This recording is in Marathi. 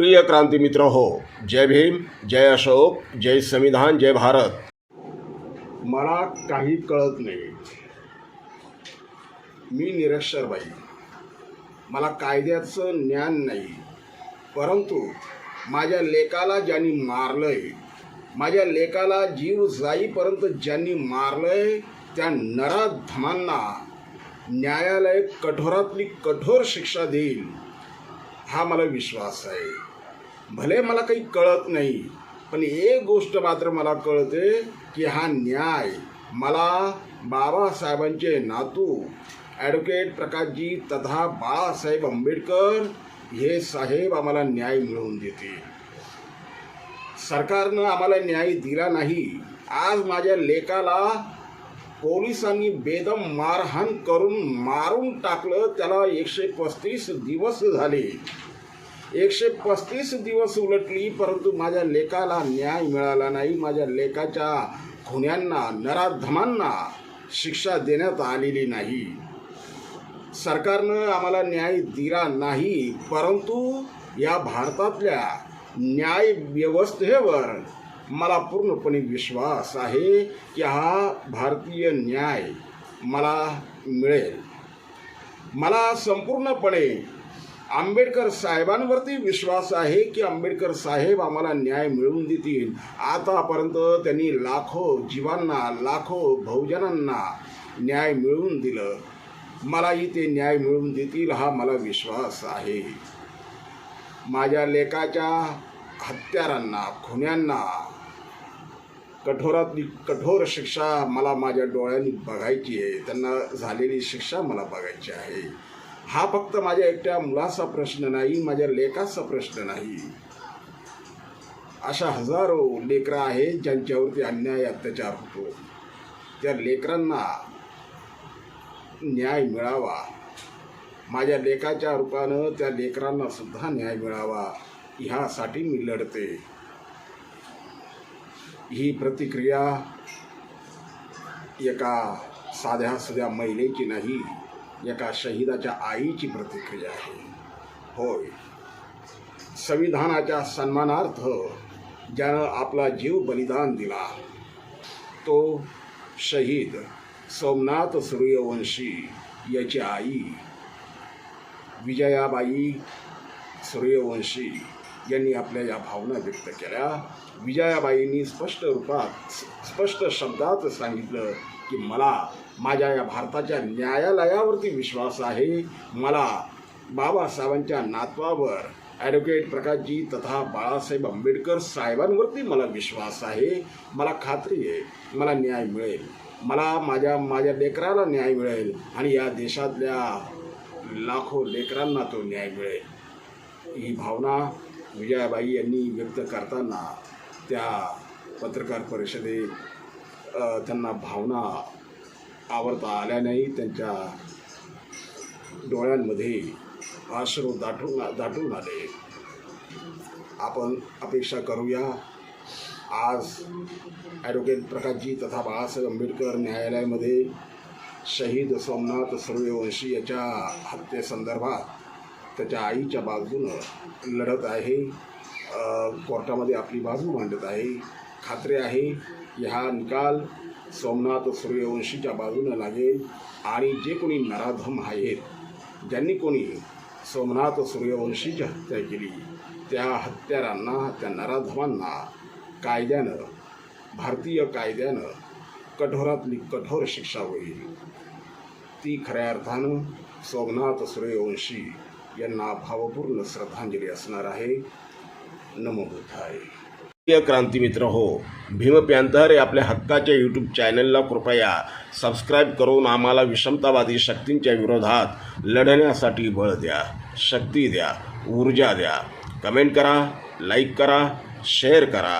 प्रिय क्रांती मित्र हो जय भीम जय अशोक जय संविधान जय भारत. मला काही कळत नाही. मी निरक्षर बाई. मला कायद्याचं ज्ञान नाही. परंतु माझ्या लेकाला ज्यांनी मारलंय माझ्या लेकाला जीव जाईपर्यंत ज्यांनी मारलंय त्या नराधमांना न्यायालय कठोरातली कठोर शिक्षा देईल हा मला विश्वास आहे. भले मला काही कळत नाही पण एक गोष्ट मात्र मला कळते की हा न्याय मला बाबासाहेबांचे नातू ॲडव्होकेट प्रकाशजी तथा बाळासाहेब आंबेडकर हे साहेब आम्हाला न्याय मिळवून देते सरकारनं आम्हाला न्याय दिला नाही. आज माझ्या लेकाला पोलिसांनी बेदम मारहाण करून मारून टाकलं त्याला एकशे पस्तीस दिवस झाले. एकशे पस्तीस दिवस उलटली परंतु माझ्या लेखाला न्याय मिळाला नाही. माझ्या लेखाच्या खुन्यांना नराधमांना शिक्षा देण्यात आलेली नाही. सरकारनं आम्हाला न्याय दिला नाही परंतु या भारतातल्या न्याय व्यवस्थेवर मला पूर्णपणे विश्वास आहे की हा भारतीय न्याय मला मिळेल. मला संपूर्णपणे आंबेडकर साहेबांवरती विश्वास आहे की आंबेडकर साहेब आम्हाला न्याय मिळवून देतील? आतापर्यंत त्यांनी लाखो जीवांना लाखो बहुजनांना न्याय मिळवून दिलं. मलाही ते न्याय मिळवून देतील हा मला विश्वास आहे. माझ्या लेखाच्या हत्यारांना खुन्यांना कठोरातली कठोर शिक्षा मला माझ्या डोळ्यांनी बघायची आहे. त्यांना झालेली शिक्षा मला बघायची आहे. हा फक्त माझ्या एकट्या मुलाचा प्रश्न नाही माझ्या लेखाचा प्रश्न नाही. अशा हजारो लेकरं आहेत ज्यांच्यावरती अन्याय अत्याचार होतो. त्या लेकरांना न्याय मिळावा. माझ्या लेखाच्या रूपानं त्या लेकरांना सुद्धा न्याय मिळावा. ह्यासाठी मी लढते. ही प्रतिक्रिया एका साध्या सुध्या महिलेची नाही. एका शहीदाच्या आईची प्रतिक्रिया आहे. होय. संविधानाच्या सन्मानार्थ ज्यानं आपला जीव बलिदान दिला तो शहीद सोमनाथ सूर्यवंशी याची आई विजयाबाई सूर्यवंशी यांनी आपल्या या भावना व्यक्त केल्या. विजयाबाईंनी स्पष्ट रूपात स्पष्ट शब्दात सांगितलं की मला माझ्या या भारताच्या न्यायालयावरती विश्वास आहे. मला बाबासाहेबांच्या नातवावर ॲडव्होकेट प्रकाशजी तथा बाळासाहेब आंबेडकर साहेबांवरती मला विश्वास आहे. मला खात्री आहे मला न्याय मिळेल. मला माझ्या माझ्या लेकराला न्याय मिळेल आणि या देशातल्या लाखो लेकरांना तो न्याय मिळेल. ही भावना विजयाबाई यांनी व्यक्त करताना त्या पत्रकार परिषदेत त्यांना भावना आवडता आल्या नाही. त्यांच्या डोळ्यांमध्ये आश्रू दाटून दाटून आले. आपण अपेक्षा करूया आज ॲडव्होकेट प्रकाशजी तथा बाळासाहेब आंबेडकर न्यायालयामध्ये शहीद सोमनाथ सूर्यवंशी याच्या हत्येसंदर्भात त्याच्या आईच्या बाजूनं लढत आहे. कोर्टामध्ये आपली बाजू मांडत आहे. खात्री आहे हा निकाल सोमनाथ सूर्यवंशीच्या बाजूनं लागेल आणि जे कोणी नराधम आहेत ज्यांनी कोणी सोमनाथ सूर्यवंशीची हत्या केली त्या हत्यारांना त्या नराधमांना कायद्यानं भारतीय कायद्यानं कठोरातली कठोर शिक्षा होईल. ती खऱ्या अर्थानं सोमनाथ सूर्यवंशी यांना भावपूर्ण श्रद्धांजली असणार आहे. नमोबुद्धाय प्रिय क्रांती मित्र हो भीम पॅन्थर आपल्या हक्काच्या यूट्यूब चॅनलला कृपया सबस्क्राईब करून आम्हाला विषमतावादी शक्तींच्या विरोधात लढण्यासाठी बळ द्या शक्ती द्या ऊर्जा द्या. कमेंट करा लाईक करा शेअर करा.